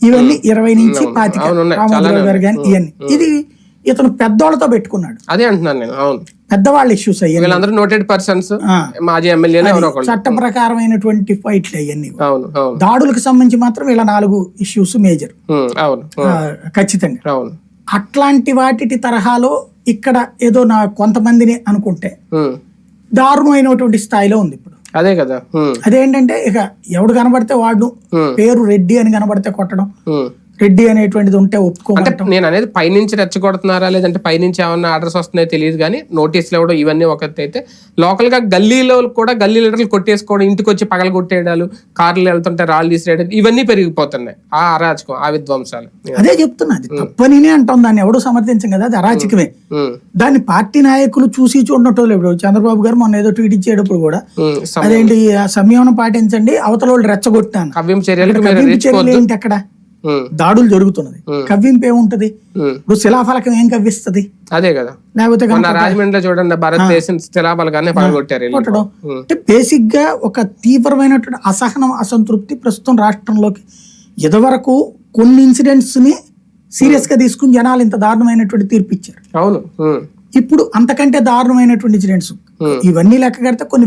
ఇవన్నీ ఇరవై నుంచి పాతిక. గారు కానీ ఇవన్నీ ఇది ఇతను పెద్దోళ్ళతో పెట్టుకున్నాడు. అదే అంటున్నాను నేను అవును. పెద్దవాళ్ళ ఇష్యూస్ అయ్యాయి వీళ్ళందరూ నోటెడ్ పర్సన్స్. మాజీ ఒకళ్ళు. చట్ట ప్రకారమైనటువంటి ఫైట్లు అవన్నీ అవును దాడులకు సంబంధించి మాత్రం వీళ్ళ నాలుగు ఇష్యూస్ మేజర్ అవును ఖచ్చితంగా. అవును. అట్లాంటి వాటి తరహాలో ఇక్కడ ఏదో నా కొంతమందిని అనుకుంటే దారుణమైనటువంటి స్థాయిలో ఉంది ఇప్పుడు. అదే కదా. అదేంటంటే ఇక ఎవడు కనబడితే వాడు పేరు రెడ్డి అని కనబడితే కొట్టడం. రెడ్డి అనేటువంటిది ఉంటే ఒప్పుకోమంటాం. నేను అనేది పైనుంచి రెచ్చగొడుతున్నారా లేదంటే పైనుంచి ఏమన్నా ఆర్డర్స్ వస్తున్నాయో తెలియదు కానీ నోటీసులు ఇవ్వడం ఇవన్నీ ఒకటి అయితే లోకల్గా గల్లీలో కూడా గల్లీ లీటర్లు కొట్టేసుకోవడం ఇంటికి వచ్చి పగల కొట్టేయడాలు కార్లు వెళ్తుంటే రాళ్ళు తీసేయడం ఇవన్నీ పెరిగిపోతున్నాయి. ఆ అరాచకం ఆ విధ్వంసాలు. అదే చెప్తున్నా అది తప్పనినే అంటాం. దాన్ని ఎవడు సమర్థించం కదా అది అరాచకమే. దాన్ని పార్టీ నాయకులు చూసి చూడటం ఇప్పుడు చంద్రబాబు గారు మొన్న ఏదో ట్వీట్ ఇచ్చేటప్పుడు కూడా అదేంటి సంయమనం పాటించండి అవతల వాళ్ళు రెచ్చగొట్టాను. కవ్యం చర్యలు ఏంటి అక్కడ? దాడులు జరుగుతున్నది. కవ్వింపు ఏముంటది? ఇప్పుడు శిలాఫలకం ఏం కవ్విస్తది? అదే కదా. లేకపోతే రాజమండ్రిలో చూడండి భారతదేశం శిలాబలు కానీ పగలగొట్టారు వీళ్ళు. కొట్టడం అంటే బేసిక్గా ఒక తీవ్రమైనటువంటి అసహనం అసంతృప్తి ప్రస్తుతం రాష్ట్రంలోకి ఇదివరకు కొన్ని ఇన్సిడెంట్స్ని సీరియస్గా తీసుకుని జనాలు ఇంత దారుణమైనటువంటి తీర్పు ఇచ్చారు. అవును. ఇప్పుడు అంతకంటే దారుణమైనటువంటి ఇన్సిడెంట్స్. ఇవన్నీ లెక్క కడితే కొన్ని